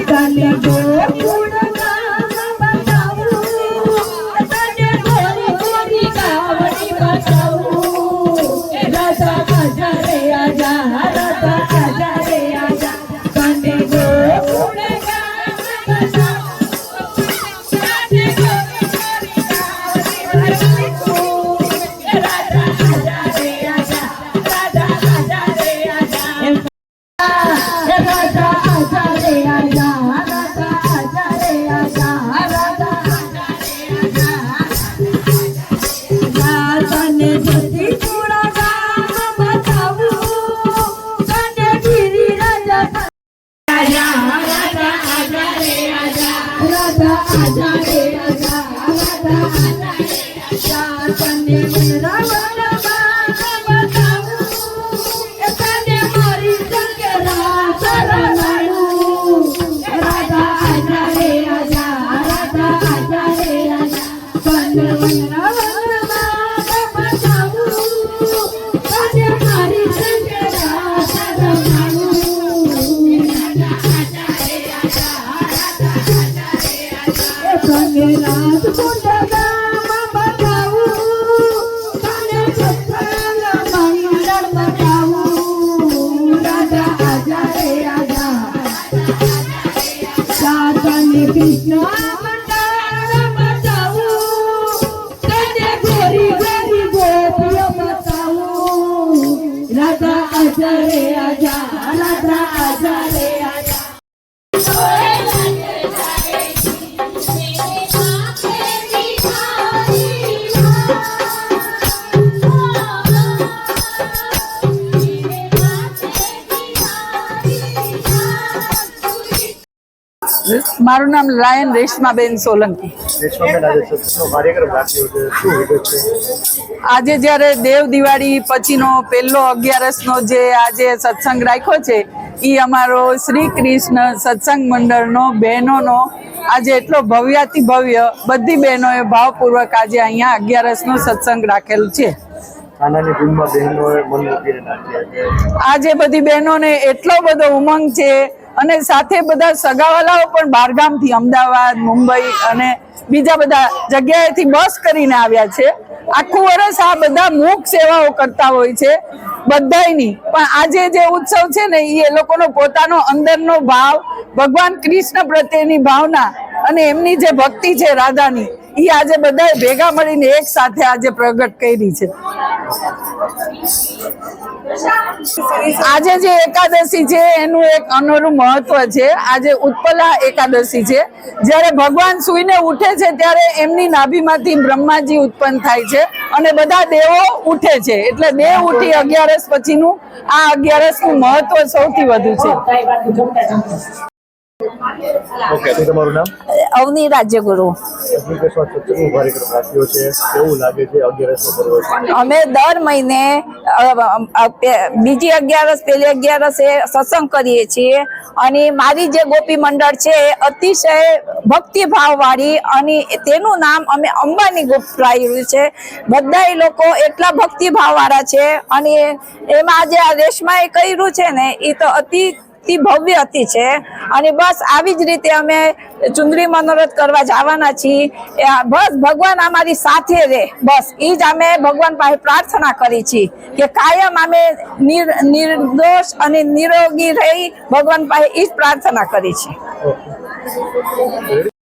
તને ગોકુળ આજા તને મારું નામ રાયન રેશમાબેન સોલંકી. આજે જ્યારે દેવ દિવાળી પછીનો પહેલો અગિયારસનો જે આજે સત્સંગ રાખ્યો છે એ અમારો શ્રી કૃષ્ણ સત્સંગ મંડળનો બહેનોનો આજે એટલો ભવ્યાતિ ભવ્ય બધી બહેનોએ ભાવપૂર્વક આજે અહીંયા અગિયારસનો સત્સંગ રાખેલ છે. આજે બધી બહેનોને એટલો બધો ઉમંગ છે અને સાથે બધા સગાવાલાઓ પણ બહારગામથી અમદાવાદ, મુંબઈ અને બીજા બધા જગ્યાએથી બસ કરીને આવ્યા છે. આખું વર્ષ આ બધા મૂક સેવાઓ કરતા હોય છે, બધાયની. પણ આજે જે ઉત્સવ છે ને એ લોકોનો પોતાનો અંદરનો ભાવ, ભગવાન કૃષ્ણ પ્રત્યેની ભાવના અને એમની જે ભક્તિ છે રાધાની એ આજે બધાએ ભેગા મળીને એક સાથે આજે પ્રગટ કરી છે. આજે જે એકાદશી છે, એનું એક અનોરું મહત્વ છે. આજે ઉત્પલા એકાદશી છે. જ્યારે ભગવાન સુઈને ઉઠે છે, ત્યારે એમની નાભીમાંથી બ્રહ્માજી ઉત્પન્ન થાય છે અને બધા દેવો ઉઠે છે. એટલે દેવ ઉઠી અગિયારસ પછીનું આ અગિયારસનું મહત્વ સૌથી વધુ છે. ઓકે તો તમારું નામ? અવની રાજ્યગુરુ. અમે દર મહિને બીજી અગિયારસ પેલી અગિયારસે સત્સંગ કરીએ છીએ. અને મારી જે ગોપી મંડળ છે એ અતિશય ભક્તિભાવ વાળી અને તેનું નામ અમે અંબાની ગુપ્ત રાખ્યું છે. બધા લોકો એટલા ભક્તિભાવ વાળા છે અને એમાં જે આ રેશમાએ કર્યું છે ને એ તો અતિ અતિ ભવ્ય હતી છે. અને બસ આવી જ રીતે અમે ચુંદડી મનોરથ કરવા જવાના છીએ. બસ ભગવાન અમારી સાથે રહે. બસ એ જ અમે ભગવાન પાસે પ્રાર્થના કરી છીએ કે કાયમ અમે નિર, નિર્દોષ અને નિરોગી રહી ભગવાન પાસે એ જ પ્રાર્થના કરી છે રેડી